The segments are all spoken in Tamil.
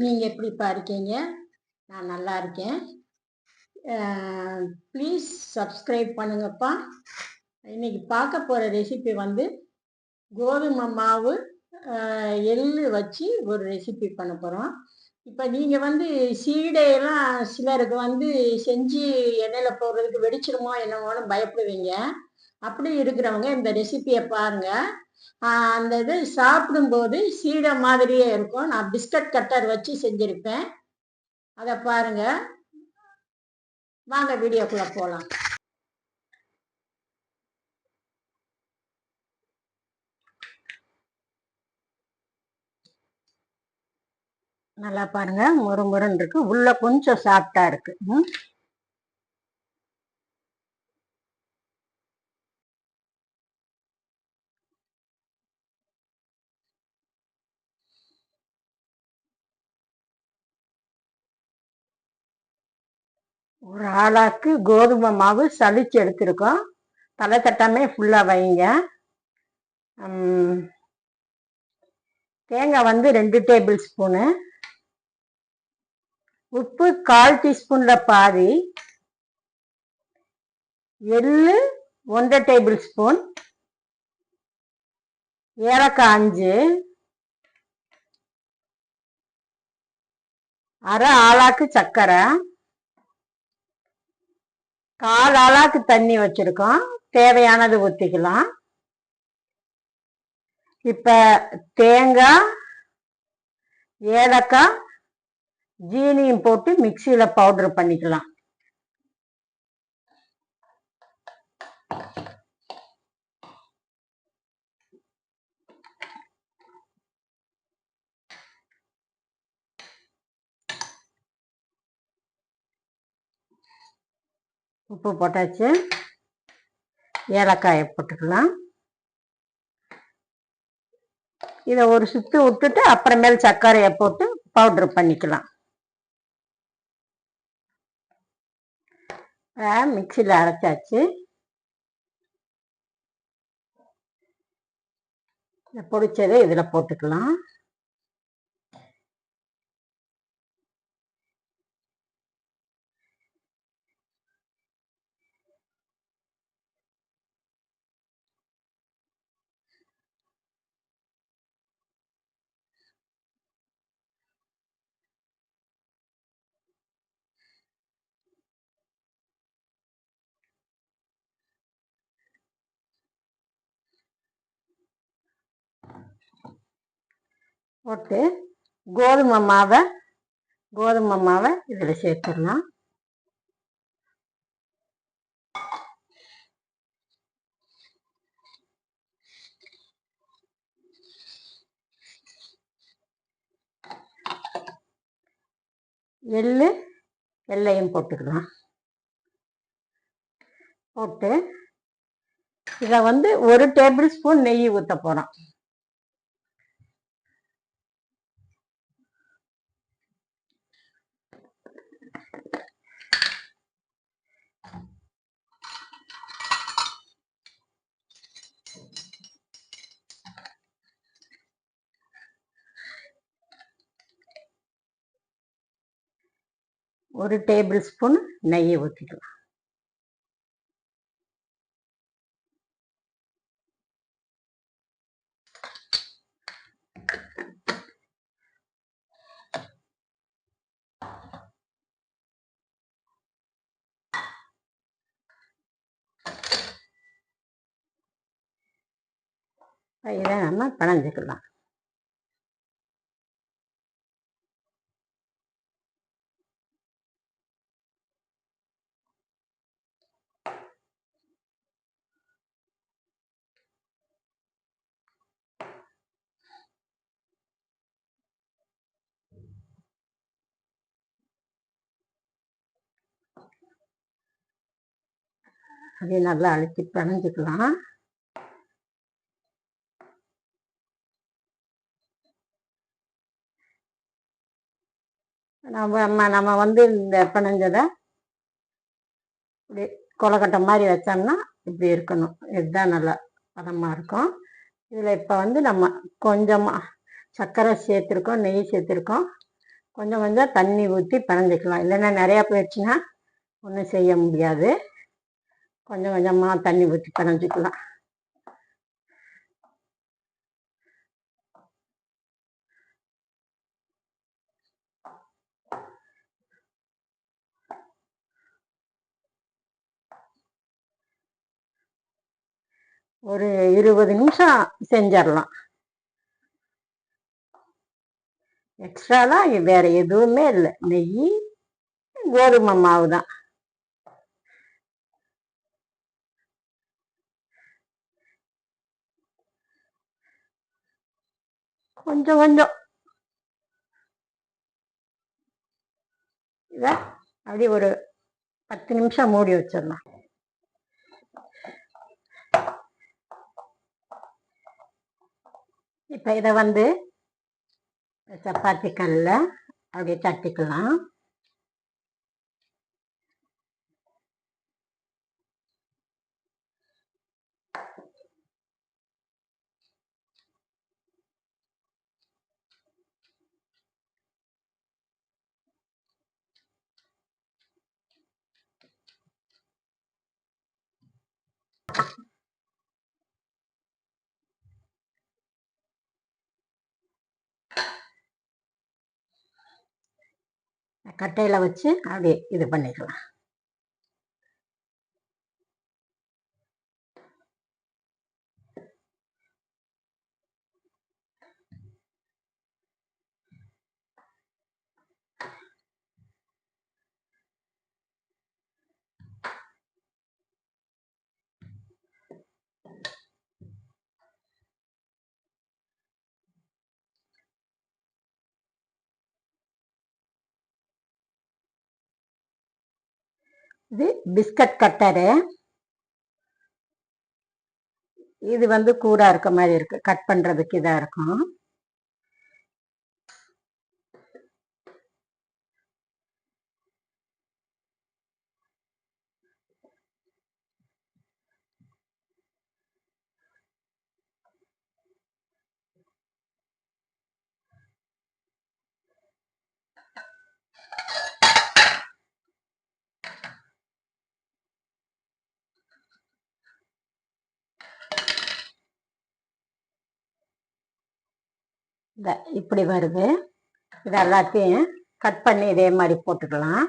நீங்கள் எப்படிப்பா இருக்கீங்க? நான் நல்லா இருக்கேன். ப்ளீஸ் சப்ஸ்கிரைப் பண்ணுங்கப்பா. இன்றைக்கி பார்க்க போகிற ரெசிபி வந்து கோதுமை மாவு எள்ளு வச்சு ஒரு ரெசிபி பண்ண போகிறோம் இப்போ நீங்கள் வந்து சீடையெல்லாம் சிலருக்கு வந்து செஞ்சு எண்ணெயில் போடுறதுக்கு வெடிச்சிருமோ என்னமோன்னு பயப்படுவீங்க. அப்படி இருக்கிறவங்க இந்த ரெசிபியை பாருங்கள் அந்த இது சாப்பிடும்போது சீடை மாதிரியே இருக்கும். நான் பிஸ்கட் கட்டர் வச்சு செஞ்சுருப்பேன். அதை பாருங்க. வாங்க வீடியோக்குள்ள போகலாம் நல்லா பாருங்க. முறு முருன்னு இருக்கு. உள்ள கொஞ்சம் சாஃப்டா இருக்கு. ஒரு ஆளாக்கு கோதுமை மாவு சளிச்சு எடுத்திருக்கோம். தலை தட்டாமே ஃபுல்லாக வைங்க. தேங்காய் வந்து ரெண்டு டேபிள் ஸ்பூனு உப்பு கால் டீஸ்பூனில் பாதி. எள்ளு ஒன்றரை டேபிள் ஸ்பூன் ஏலக்காய் அஞ்சு. அரை ஆளாக்கு சர்க்கரை. கால் ஆளாக்கு தண்ணி வச்சிருக்கோம். தேவையானது ஊற்றிக்கலாம் இப்ப தேங்காய் ஏலக்காய் ஜீனியும் போட்டு மிக்சியில பவுடர் பண்ணிக்கலாம். உப்பு போட்டாச்சு. ஏலக்காயை போட்டுக்கலாம். இதை ஒரு சுத்து விட்டுட்டு அப்புறமேல் சர்க்கரையை போட்டு பவுடர் பண்ணிக்கலாம். மிக்சியில் அரைச்சாச்சு. இதை பொடிச்சதை இதில் போட்டுக்கலாம். போட்டு கோதுமை மாவை கோதுமை மாவை இதில் சேர்த்துடலாம். எள்ளு வெள்ளையும் போட்டுக்கலாம். போட்டு இதை வந்து ஒரு டேபிள் ஸ்பூன் நெய் ஊற்ற போகிறோம் ஒரு டேபிள் ஸ்பூன் நெய்யை ஊற்றிக்கலாம் இதை நம்ம பிணைஞ்சிக்கலாம். அப்படியே நல்லா அழுத்தி பிணைஞ்சிக்கலாம். நம்ம நம்ம- நம்ம வந்து இந்த பிணைஞ்சதை இப்படி கொலக்கட்டை மாதிரி வச்சோம்னா இப்படி இருக்கணும். இதுதான் நல்லா பதமாக இருக்கும். இதில் இப்போ வந்து நம்ம கொஞ்சமாக சர்க்கரை சேர்த்துருக்கோம் நெய் சேர்த்துருக்கோம். கொஞ்சம் கொஞ்சம் தண்ணி ஊற்றி பிணைஞ்சிக்கலாம். இல்லைன்னா நிறையா போயிடுச்சுன்னா ஒன்றும் செய்ய முடியாது. கொஞ்சம் கொஞ்சமாக தண்ணி ஊற்றி பிணைஞ்சிக்கலாம். ஒரு இருபது நிமிஷம் செஞ்சிடலாம். எக்ஸ்ட்ராலாம் வேற எதுவுமே இல்லை. நெய் கோதுமை மாவு தான் கொஞ்சம் கொஞ்சம். இதை அப்படி ஒரு பத்து நிமிஷம் மூடி வச்சிடலாம். இப்போ இதை வந்து சப்பாத்தி கல்லில் அப்படியே தட்டிக்கலாம். கட்டையில் வச்சு அப்படியே இது பண்ணிக்கலாம். இது பிஸ்கட் கட்டரு. இது வந்து கூரா இருக்க மாதிரி இருக்கு. கட் பண்றதுக்கு இதா இருக்கும். இந்த இப்படி வருது. இது எல்லாத்தையும் கட் பண்ணி இதே மாதிரி போட்டுக்கலாம்.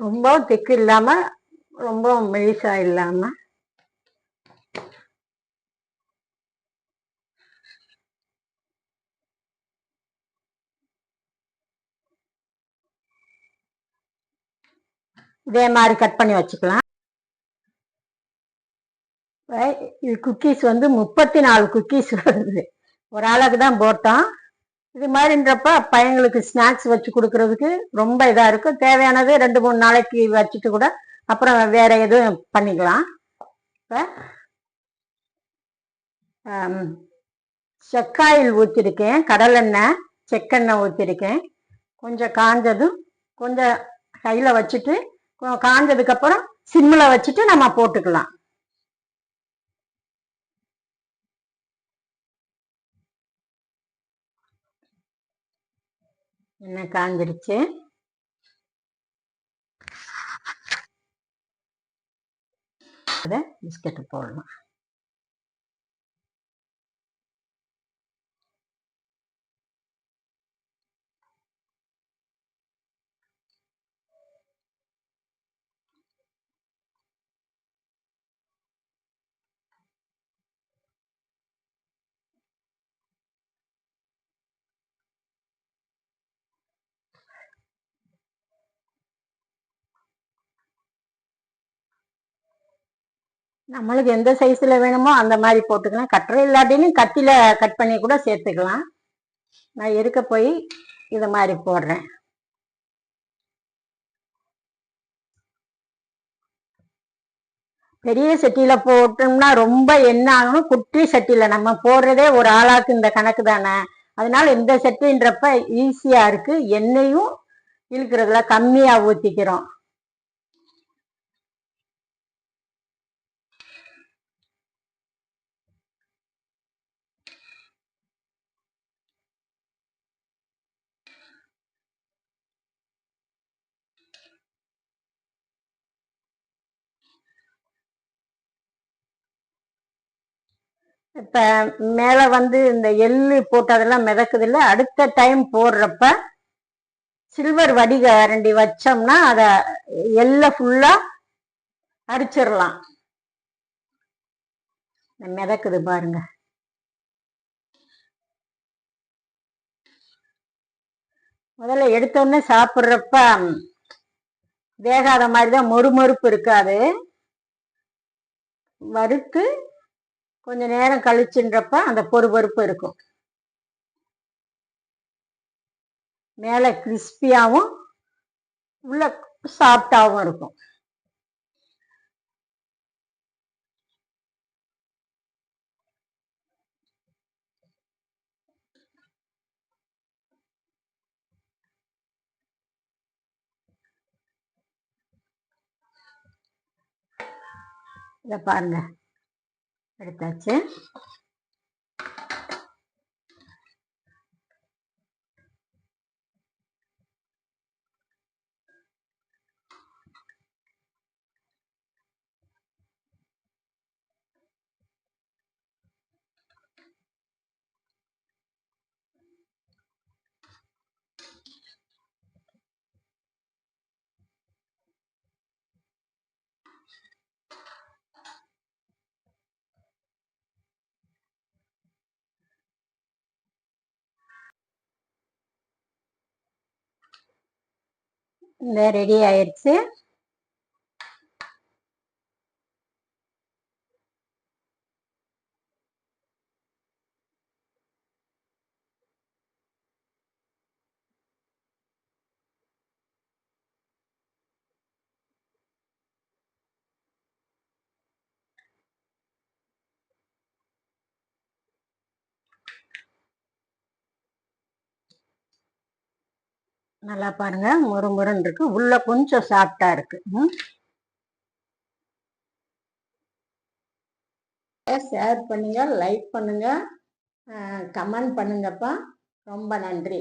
ரொம்ப திக்கு இல்லாம ரொம்ப மெலிசா இல்லாம. இதே மாதிரி கட் பண்ணி வச்சுக்கலாம். இது குக்கீஸ் வந்து முப்பத்தி நாலு குக்கீஸ் வருது. ஒரு ஆளுக்கு தான் போட்டோம் இது மாதிரின்றப்ப பையங்களுக்கு ஸ்நாக்ஸ் வச்சு கொடுக்கறதுக்கு ரொம்ப இதாக இருக்கும். தேவையானது ரெண்டு மூணு நாளைக்கு வச்சுட்டு கூட அப்புறம் வேற எதுவும் பண்ணிக்கலாம். இப்போ செக்காயில் ஊற்றிருக்கேன் கடலெண்ணெய் செக்கெண்ணெய் ஊற்றிருக்கேன் கொஞ்சம் காஞ்சதும் கொஞ்சம் கையில் வச்சுட்டு காஞ்சதுக்கப்புறம் சிம்மில் வச்சுட்டு நம்ம போட்டுக்கலாம். எண்ணெய் காஞ்சிருச்சு. அதை பிஸ்கட்டு போடலாம் நம்மளுக்கு எந்த சைஸில் வேணுமோ அந்த மாதிரி போட்டுக்கலாம். கட்டுற இல்லாட்டினும் கத்தியில் கட் பண்ணி கூட சேர்த்துக்கலாம். நான் இருக்க போய் இதை மாதிரி போடுறேன். பெரிய சட்டியில் போட்டோம்னா ரொம்ப என்ன ஆகணும்? குட்டி சட்டியில் நம்ம போடுறதே ஒரு ஆளாக்கு இந்த கணக்கு தானே. அதனால இந்த சட்டின்றப்ப ஈஸியா இருக்கு. எண்ணெயும் இழுக்கிறதுல கம்மியா ஊத்திக்கிறோம். இப்ப மேல வந்து இந்த எள்ளு போட்டதெல்லாம் மிதக்குது இல்ல அடுத்த டைம் போடுறப்ப சில்வர் வடிகரண்டி வச்சோம்னா அத எள்ள ஃபுல்லா அரிச்சிடலாம் மிதக்குது பாருங்க. முதல்ல எடுத்தோடனே சாப்பிட்றப்ப வேகாத மாதிரி தான் மொறுமொறுப்பு இருக்காது. வறுத்து கொஞ்ச நேரம் கழிச்சுன்றப்ப அந்த பொறுபொறுப்பு இருக்கும். மேலே கிறிஸ்பியாகவும் உள்ள சாஃப்டாகவும் இருக்கும். இதை பாருங்க எடுத்தாச்சு இந்த ரெடி ஆயிடுச்சு நல்லா பாருங்க. முறு முருன்னு இருக்கு உள்ள கொஞ்சம் சாஃப்டா இருக்கு. ஷேர் பண்ணுங்க லைக் பண்ணுங்க. கமெண்ட் பண்ணுங்கப்பா. ரொம்ப நன்றி.